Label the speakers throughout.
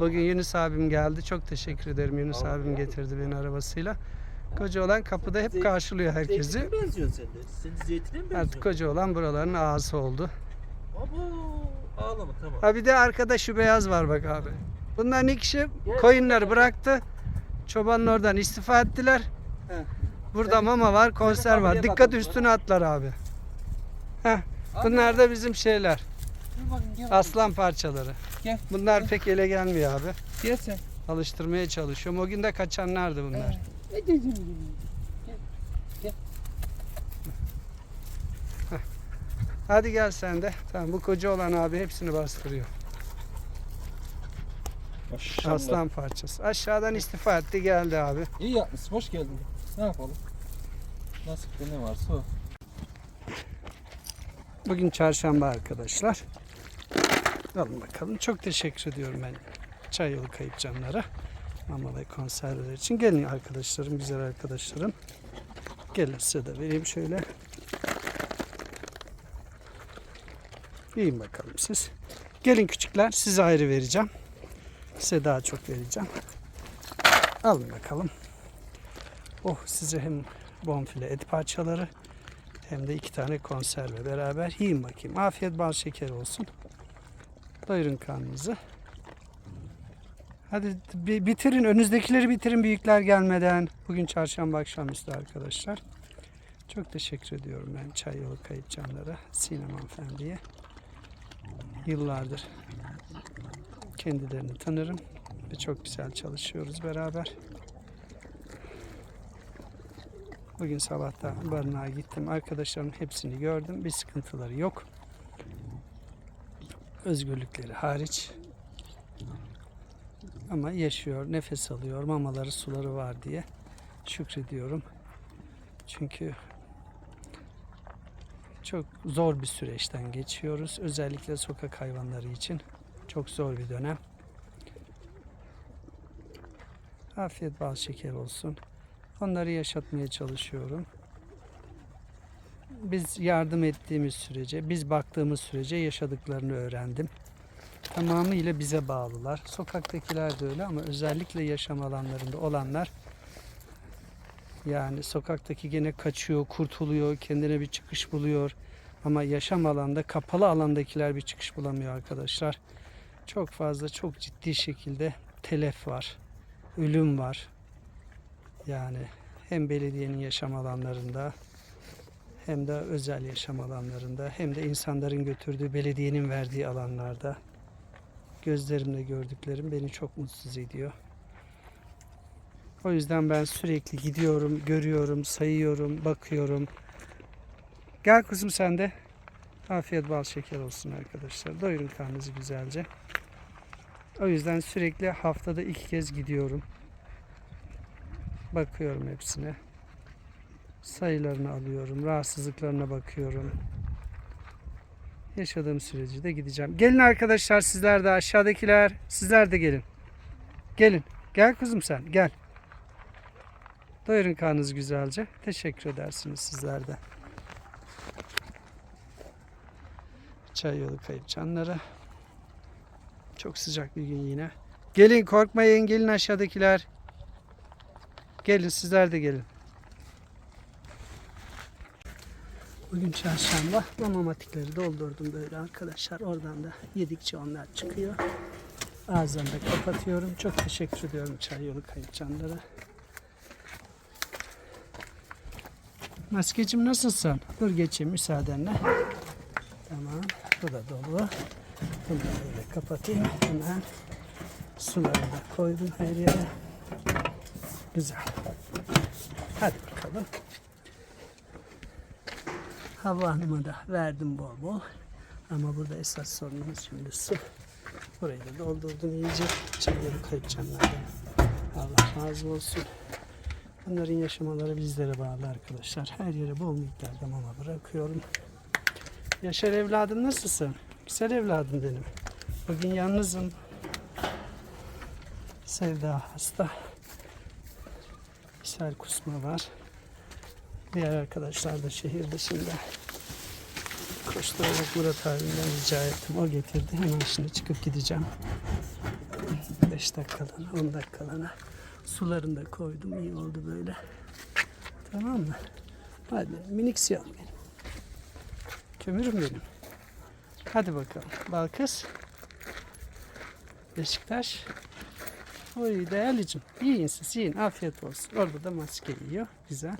Speaker 1: Bugün Yunus abim geldi. Çok teşekkür ederim. Yunus
Speaker 2: Ağlama
Speaker 1: abim getirdi beni arabasıyla. Koca olan kapıda hep karşılıyor herkesi.
Speaker 2: Zeytine benziyorsun sen de. Sen zeytine mi benziyorsun?
Speaker 1: Artık koca olan buraların ağası oldu.
Speaker 2: Abo. Ağlama tamam.
Speaker 1: Ha bir de arkada şu beyaz var bak abi. Bunların iki kişi koyunları bıraktı. Çobanın oradan istifa ettiler.
Speaker 2: He.
Speaker 1: Burada mama var, konser var. Dikkat üstüne atlar abi. Heh. Bunlar da bizim şeyler.
Speaker 2: Dur bakayım gel.
Speaker 1: Aslan parçaları.
Speaker 2: Gel.
Speaker 1: Bunlar pek ele gelmiyor abi.
Speaker 2: Gel sen.
Speaker 1: Alıştırmaya çalışıyorum. O gün de kaçanlardı bunlar. Hadi gel sen de. Tamam bu koca olan abi hepsini bastırıyor.
Speaker 2: Maşallah.
Speaker 1: Aslan parçası. Aşağıdan istifa etti geldi abi.
Speaker 2: İyi yapmışsın. Hoş geldin. Ne yapalım? Nasipte ne varsa o.
Speaker 1: Bugün çarşamba arkadaşlar. Alın bakalım. Çok teşekkür ediyorum ben çay yolu kayıp canlara. Mama ve konserveler için. Gelin arkadaşlarım, güzel arkadaşlarım. Gelin size de vereyim şöyle. Yiyin bakalım siz. Gelin küçükler size ayrı vereceğim. Size daha çok vereceğim. Alın bakalım. Oh size hem bonfile et parçaları hem de iki tane konserve beraber yiyin bakayım. Afiyet bal şeker olsun. Doyurun karnınızı. Hadi bi- bitirin. Önünüzdekileri bitirin büyükler gelmeden. Bugün çarşamba akşamüstü arkadaşlar. Çok teşekkür ediyorum ben Çay Yolu Kayıp Canlara, Sinem Hanımefendi'ye. Yıllardır kendilerini tanırım ve çok güzel çalışıyoruz beraber. Bugün sabahta barınağa gittim. Arkadaşlarımın hepsini gördüm. Bir sıkıntıları yok. Özgürlükleri hariç. Ama yaşıyor, nefes alıyor, mamaları, suları var diye şükrediyorum. Çünkü çok zor bir süreçten geçiyoruz. Özellikle sokak hayvanları için çok zor bir dönem. Afiyet bal şeker olsun. Onları yaşatmaya çalışıyorum. Biz yardım ettiğimiz sürece, biz baktığımız sürece yaşadıklarını öğrendim. Tamamıyla bize bağlılar. Sokaktakiler de öyle ama özellikle yaşam alanlarında olanlar yani sokaktaki gene kaçıyor, kurtuluyor, kendine bir çıkış buluyor. Ama yaşam alanda, kapalı alandakiler bir çıkış bulamıyor arkadaşlar. Çok fazla, çok ciddi şekilde telef var, ölüm var. Yani hem belediyenin yaşam alanlarında hem de özel yaşam alanlarında hem de insanların götürdüğü belediyenin verdiği alanlarda gözlerimle gördüklerim beni çok mutsuz ediyor. O yüzden ben sürekli gidiyorum, görüyorum, sayıyorum, bakıyorum. Gel kızım sen de. Afiyet bal şeker olsun arkadaşlar. Doyurun karnınızı güzelce. O yüzden sürekli haftada iki kez gidiyorum. Bakıyorum hepsine. Sayılarını alıyorum. Rahatsızlıklarına bakıyorum. Yaşadığım sürece de gideceğim. Gelin arkadaşlar sizler de aşağıdakiler. Sizler de gelin. Gelin. Gel kızım sen. Gel. Doyurun karnınızı güzelce. Teşekkür edersiniz sizler de. Çay yolu kayıp canları. Çok sıcak bir gün yine. Gelin korkmayın. Gelin aşağıdakiler. Gelin sizler de gelin. Bugün çarşamba mamamatikleri doldurdum böyle arkadaşlar. Oradan da yedikçe onlar çıkıyor. Ağızlarını da kapatıyorum. Çok teşekkür ediyorum çay yolu kayıp canlara. Maskecim nasılsın? Dur geçeyim müsaadenle. Tamam. Bu da dolu. Bunu da kapatayım. Hemen suları da koydum her yere. Güzel. Hadi bakalım. Hava Hanım'a da verdim bol bol. Ama burada esas sorunumuz şimdi su. Burayı da doldurdum iyice. Çayları kayıp canlardan. Allah razı olsun. Bunların yaşamaları bizlere bağlı arkadaşlar. Her yere bol miktarda mama bırakıyorum. Yaşar evladım nasılsın? Güzel evladım benim. Bugün yalnızım. Sevda hasta. İshal kusma var. Diğer arkadaşlar da şehir dışında. Koşturarak Murat abimden rica ettim. O getirdi. Hemen şimdi çıkıp gideceğim. 15 dakikalığına 10 dakikalığına sularını da koydum. iyi oldu böyle. Tamam mı? Hadi minik siyahım benim. Kömürüm benim. Hadi bakalım. Balkız. Beşiktaş. Oy değerlicim. Yiyin siz yiyin. Afiyet olsun. Orada da maske yiyor. Güzel.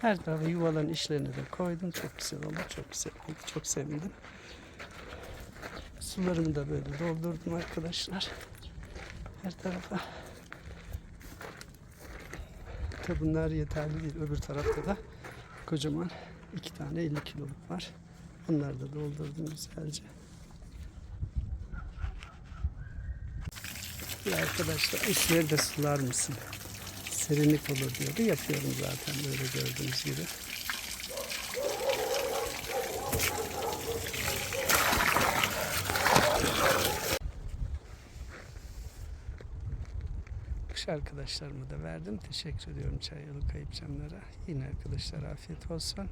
Speaker 1: Her tarafa yuvaların işlerini de koydum. Çok güzel oldu. Çok güzel oldu. Çok sevindim. Sularımı da böyle doldurdum arkadaşlar. Her tarafa. Tabi bunlar yeterli değil. Öbür tarafta da kocaman iki tane 50 kiloluk var. Onları da doldurdum güzelce. Ya arkadaşlar işleri de sular mısın? Serinlik olur diyordu. Yapıyorum zaten böyle gördüğünüz gibi. Kış arkadaşlarıma da verdim. Teşekkür ediyorum çay yolu kayıp camlara. Yine arkadaşlar afiyet olsun.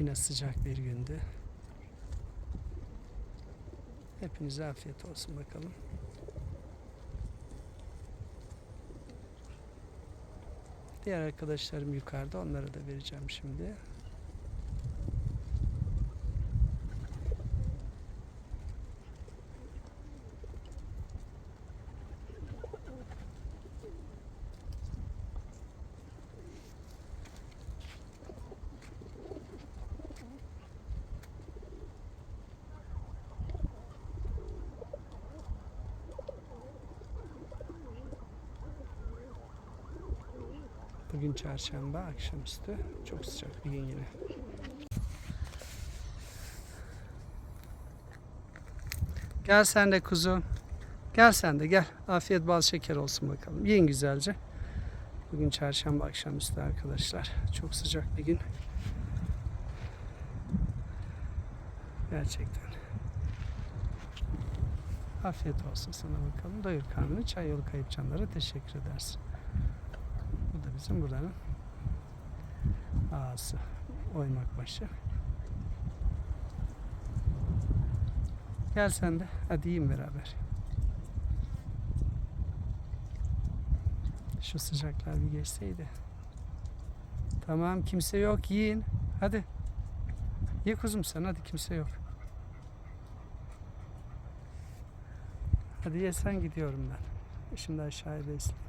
Speaker 1: Yine sıcak bir gündü. Hepinize afiyet olsun bakalım. Diğer arkadaşlarım yukarıda. Onlara da vereceğim şimdi. Bugün çarşamba akşamüstü. Çok sıcak bir gün yine. Gel sen de kuzu. Gel sen de gel. Afiyet bal şeker olsun bakalım. Yiyin güzelce. Bugün çarşamba akşamüstü arkadaşlar. Çok sıcak bir gün. Gerçekten. Afiyet olsun sana bakalım. Doyur karnını. Çay yolu kayıp canlara teşekkür edersin. Bu da bizim buranın ağası. Oymak başı. Gel sen de. Hadi yiyin beraber. Şu sıcaklar bir geçseydi. Tamam kimse yok yiyin. Hadi. Ye kuzum sen hadi kimse yok. Hadi ye sen gidiyorum ben. Şimdi aşağıya besleyeyim.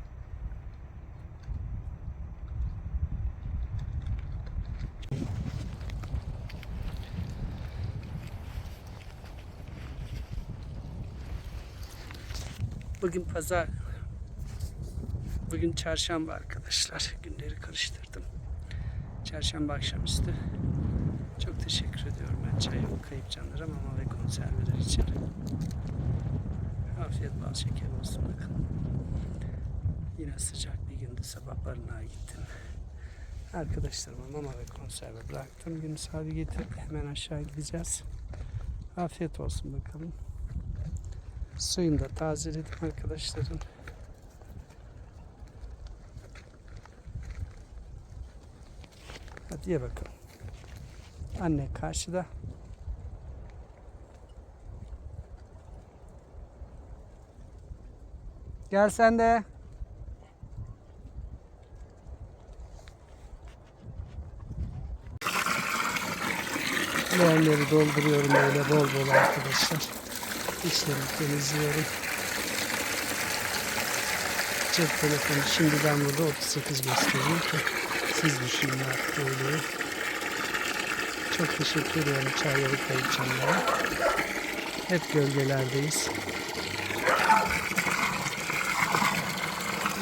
Speaker 1: Bugün pazar. Bugün çarşamba arkadaşlar. Günleri karıştırdım. Çarşamba akşamüstü. Çok teşekkür ediyorum ben çay yolu kayıp canlara mama ve konserveler için. Afiyet bal şeker olsun bakalım. Yine sıcak bir gündü. Sabah barınağa gittim. Arkadaşlarıma mama ve konserve bıraktım. Yunus abi getirdi. Hemen aşağı gideceğiz. Afiyet olsun bakalım. Suyunu da tazeledim arkadaşların. Hadi ye bakalım. Anne karşıda. Gel sen de. Leğenleri dolduruyorum öyle bol bol arkadaşlar. İçlerini temizliyorum. Cep telefonu şimdiden burada 38 gösteriyor ki siz düşünün artık öyle. Çok teşekkür ediyorum çay yolu kayıp canlara. Hep gölgelerdeyiz.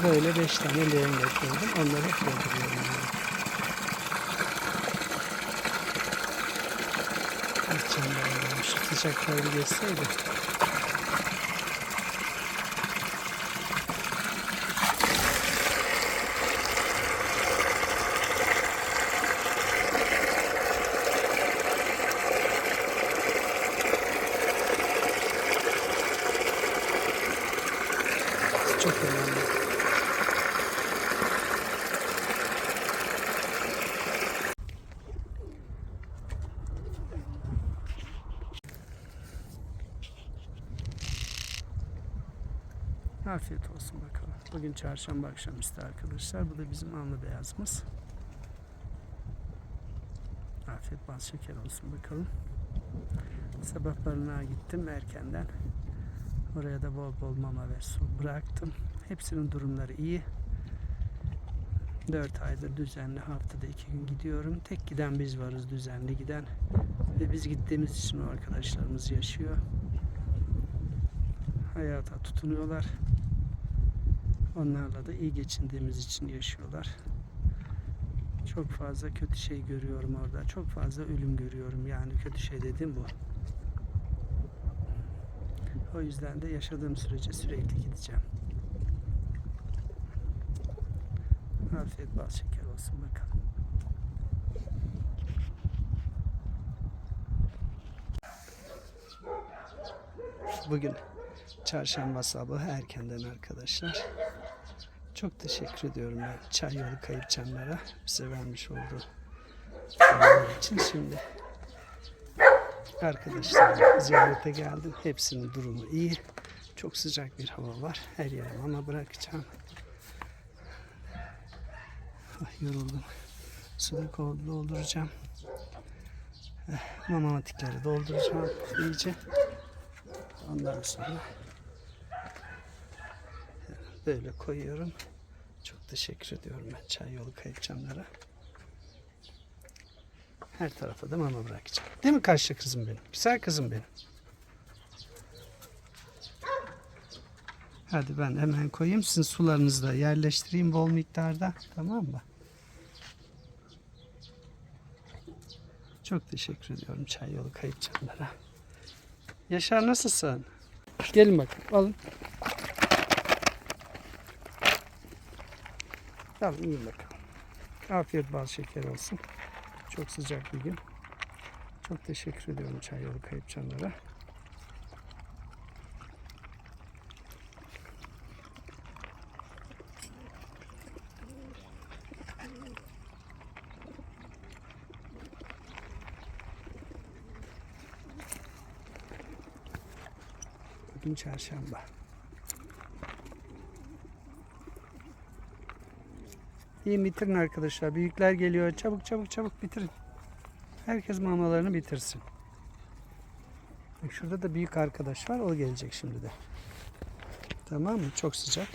Speaker 1: Böyle 5 tane leğen getirdim. Onları hep dolduruyorum. Yani. Gideceğim ben de. Şu sıcaklar bir geçseydi. Çok önemli. Afiyet olsun bakalım. Bugün çarşamba akşamüstü arkadaşlar. Bu da bizim anlı beyazımız. Afiyet bal şeker olsun bakalım. Sabah barınağa gittim erkenden. Oraya da bol bol mama ve su bıraktım. Hepsinin durumları iyi. 4 aydır düzenli haftada 2 gün gidiyorum. Tek giden biz varız düzenli giden. Ve biz gittiğimiz için o arkadaşlarımız yaşıyor. Hayata tutunuyorlar. Onlarla da iyi geçindiğimiz için yaşıyorlar. Çok fazla kötü şey görüyorum orada. Çok fazla ölüm görüyorum. Yani kötü şey dediğim bu. O yüzden de yaşadığım sürece sürekli gideceğim. Afiyet bal şeker olsun bakalım. Bugün çarşamba sabahı erkenden arkadaşlar. Çok teşekkür ediyorum ben Çay Yolu Kayıpçanlara bize vermiş olduğu için şimdi arkadaşlarım ziyarete geldim. Hepsinin durumu iyi. Çok sıcak bir hava var. Her yere mama bırakacağım. Ah, yoruldum. Suda dolduracağım. Eh, Mamamatikleri dolduracağım iyice. Ondan sonra böyle koyuyorum. Çok teşekkür ediyorum ben çay yolu kayıpçamlara. Her tarafa da mama bırakacağım. Değil mi kaşlı kızım benim? Güzel kızım benim. Hadi ben hemen koyayım. Sizin sularınızı da yerleştireyim bol miktarda. Tamam mı? Çok teşekkür ediyorum çay yolu kayıpçamlara. Yaşar nasılsın? Gelin bakalım. Alın. Alın yiyin bakalım. Afiyet bal şeker olsun. Çok sıcak bir gün. Çok teşekkür ediyorum çay yolu kayıpçanlara. Bugün çarşamba. İyi bitirin arkadaşlar. Büyükler geliyor. Çabuk çabuk çabuk bitirin. Herkes mamalarını bitirsin. Şurada da büyük arkadaş var. O gelecek şimdi de. Tamam mı? Çok sıcak.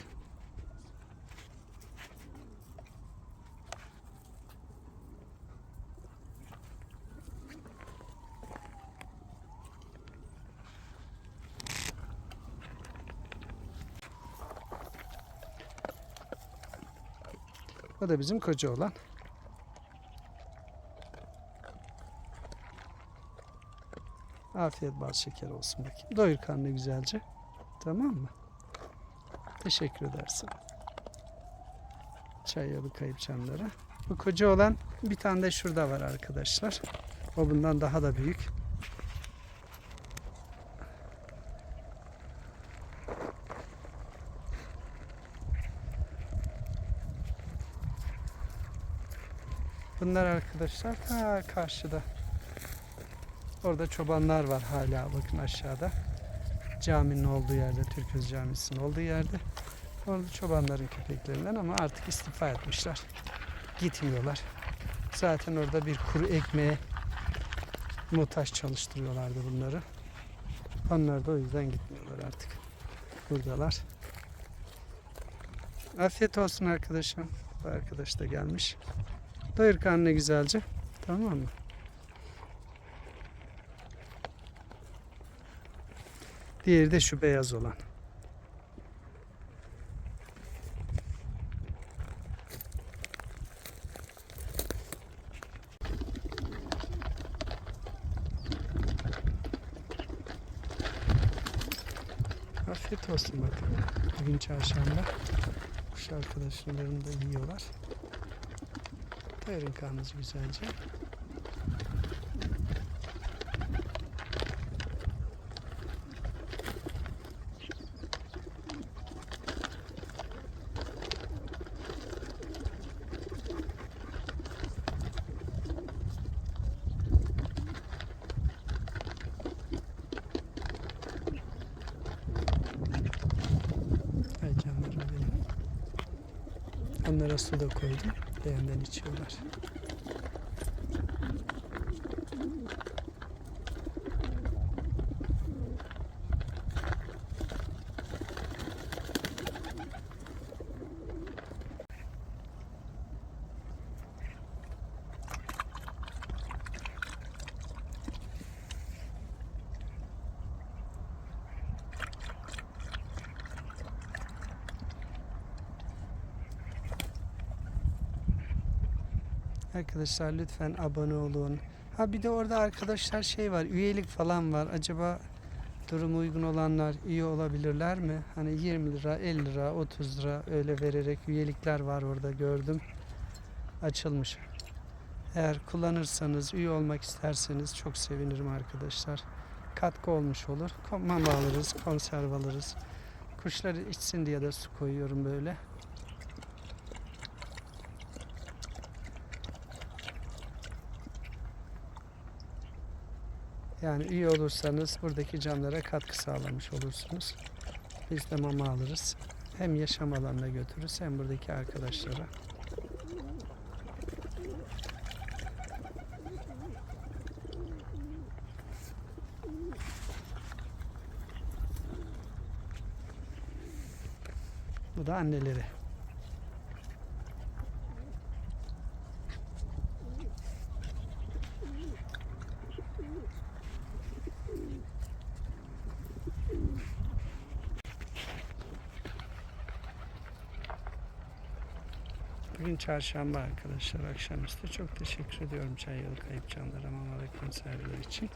Speaker 1: O da bizim koca olan. Afiyet bal şeker olsun bakayım. Doyur karnını güzelce. Tamam mı? Teşekkür edersin. Çay yolu kayıp çamlara. Bu koca olan bir tane de şurada var arkadaşlar. O bundan daha da büyük. Bunlar arkadaşlar ta karşıda. Orada çobanlar var hala bakın aşağıda. Caminin olduğu yerde, Türköz Camisi'nin olduğu yerde. Orada çobanların köpeklerinden ama artık istifa etmişler. Gitmiyorlar. Zaten orada bir kuru ekmeğe muhtaç çalıştırıyorlardı bunları. Onlar da o yüzden gitmiyorlar artık. Buradalar. Afiyet olsun arkadaşım. Bu arkadaş da gelmiş. Doyur karnını güzelce. Tamam mı? Diğeri de şu beyaz olan. Afiyet olsun bakalım. Bugün çarşamba. Kuş arkadaşlarım da yiyorlar. Verin kanınızı güzelce. Onlara su da koydum. Leğenden içiyorlar. Arkadaşlar lütfen abone olun. Ha bir de orada arkadaşlar şey var, üyelik falan var. Acaba durumu uygun olanlar üye olabilirler mi? Hani 20 lira, 50 lira, 30 lira öyle vererek üyelikler var orada gördüm. Açılmış. Eğer kullanırsanız, üye olmak isterseniz çok sevinirim arkadaşlar. Katkı olmuş olur. Mama alırız, konserve alırız. Kuşlar içsin diye de su koyuyorum böyle. Yani üye olursanız buradaki canlara katkı sağlamış olursunuz. Biz de mama alırız. Hem yaşam alanına götürürüz hem buradaki arkadaşlara. Bu da anneleri. Bugün çarşamba arkadaşlar akşamüstü. Çok teşekkür ediyorum çay yolu kayıp canlara mama ve konserveler için.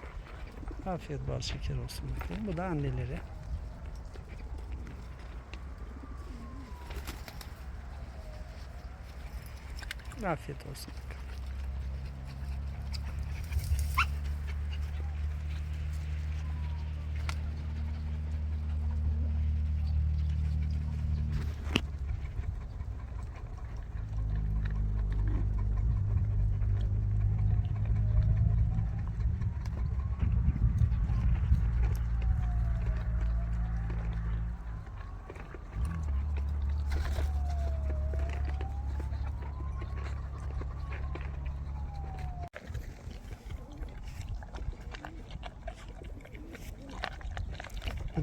Speaker 1: Afiyet bal şeker olsun bakalım. Bu da anneleri. Afiyet olsun.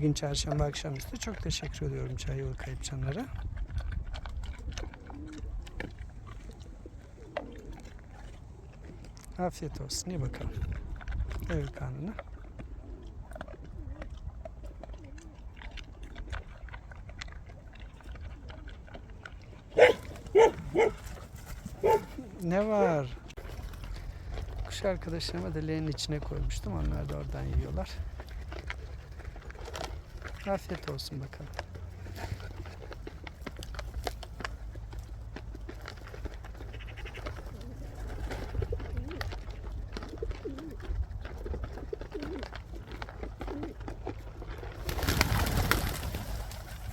Speaker 1: Bugün çarşamba akşamüstü. Çok teşekkür ediyorum çay yolu kayıp canlara. Afiyet olsun. İyi bakalım. Doyur karnını. Ne var? Kuş arkadaşlarıma da leğenin içine koymuştum. Onlar da oradan yiyorlar. Afiyet olsun bakalım.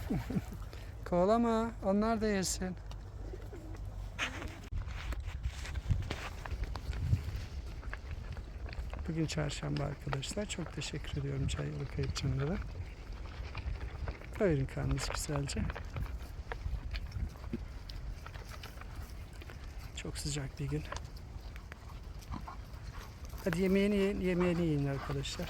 Speaker 1: Kovalama, onlar da yesin. Bugün çarşamba arkadaşlar. Çok teşekkür ediyorum çay yolu kayıp Doyurun karnınız güzelce. Çok sıcak bir gün. Hadi yemeğini yiyin, yemeğini yiyin arkadaşlar.